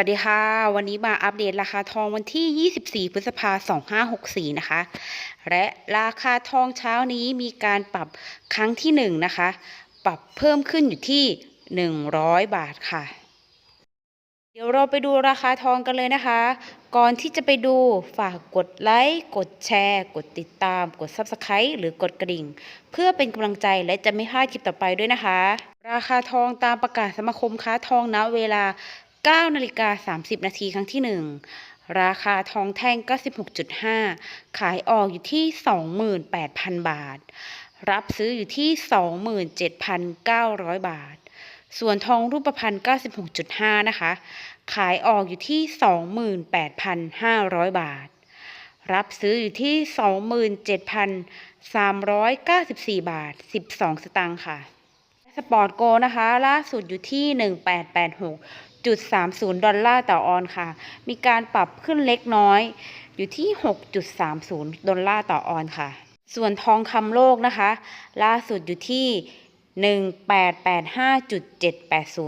วัสดีค่ะ วันนี้มาอัปเดตราคาทองวันที่ 24 พฤษภาคม 2564 นะคะ และราคาทองเช้านี้มีการปรับครั้งที่ 1 นะคะ ปรับเพิ่มขึ้นอยู่ที่ 100 บาทค่ะ เดี๋ยวเราไปดูราคาทองกันเลยนะคะ ก่อนที่จะไปดูฝากกดไลค์ กดแชร์ กดติดตาม กด Subscribe หรือกดกระดิ่ง เพื่อเป็นกำลังใจและจะไม่พลาดคลิปต่อไปด้วยนะคะ ราคาทองตามประกาศสมาคมค้าทองณเวลา 9นาฬิกา30 นาทีครั้งที่ 1 ราคาทองแท่ง 96.5 ขายออกอยู่ที่ 28,000 บาท รับซื้ออยู่ที่ 27,900 บาท ส่วนทองรูปพรรณ96.5 นะคะ ขายออกอยู่ที่ 28,500 บาท รับซื้ออยู่ที่ 27,394 บาท 12 สตางค์ค่ะ สปอร์ตโกนะคะ ล่าสุดอยู่ที่ 1886.30 ดอลลาร์ต่อออนค่ะ มีการปรับขึ้นเล็กน้อยอยู่ที่ 6.30 ดอลลาร์ต่อออนค่ะ ส่วนทองคำโลกนะคะ ล่าสุดอยู่ที่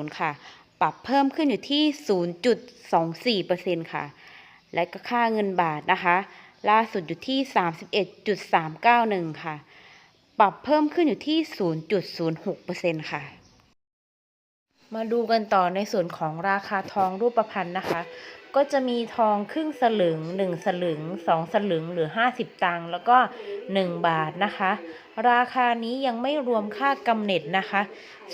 1885.780 ค่ะ ปรับเพิ่มขึ้นอยู่ที่ 0.24%ค่ะ และก็ค่าเงินบาทนะคะ ล่าสุดอยู่ที่ 31.391 ค่ะ ปรับเพิ่มขึ้นอยู่ที่ 0.06%ค่ะ มาดูกันต่อในส่วนของราคาทองรูปพรรณนะคะ ก็จะมีทองครึ่งสลึง 1 สลึง 2 สลึงหรือ 50 ตังค์แล้วก็ 1 บาทนะคะ ราคานี้ยังไม่รวมค่ากำเนิดนะคะ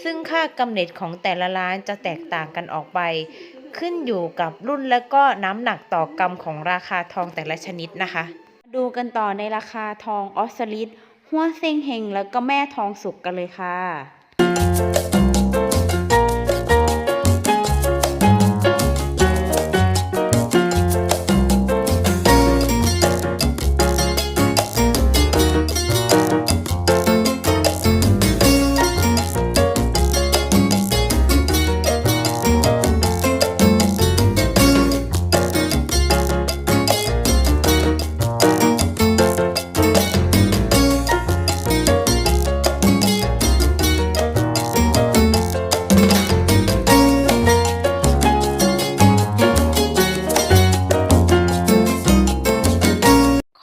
ซึ่งค่ากำเนิดของแต่ละร้านจะแตกต่างกันออกไปขึ้นอยู่กับรุ่นและก็น้ำหนักต่อกรัมของราคาทองแต่ละชนิดนะคะ ดูกันต่อในราคาทองออสซาลิด หัวเซ็งเฮงแล้วก็แม่ทองสุกกันเลยค่ะ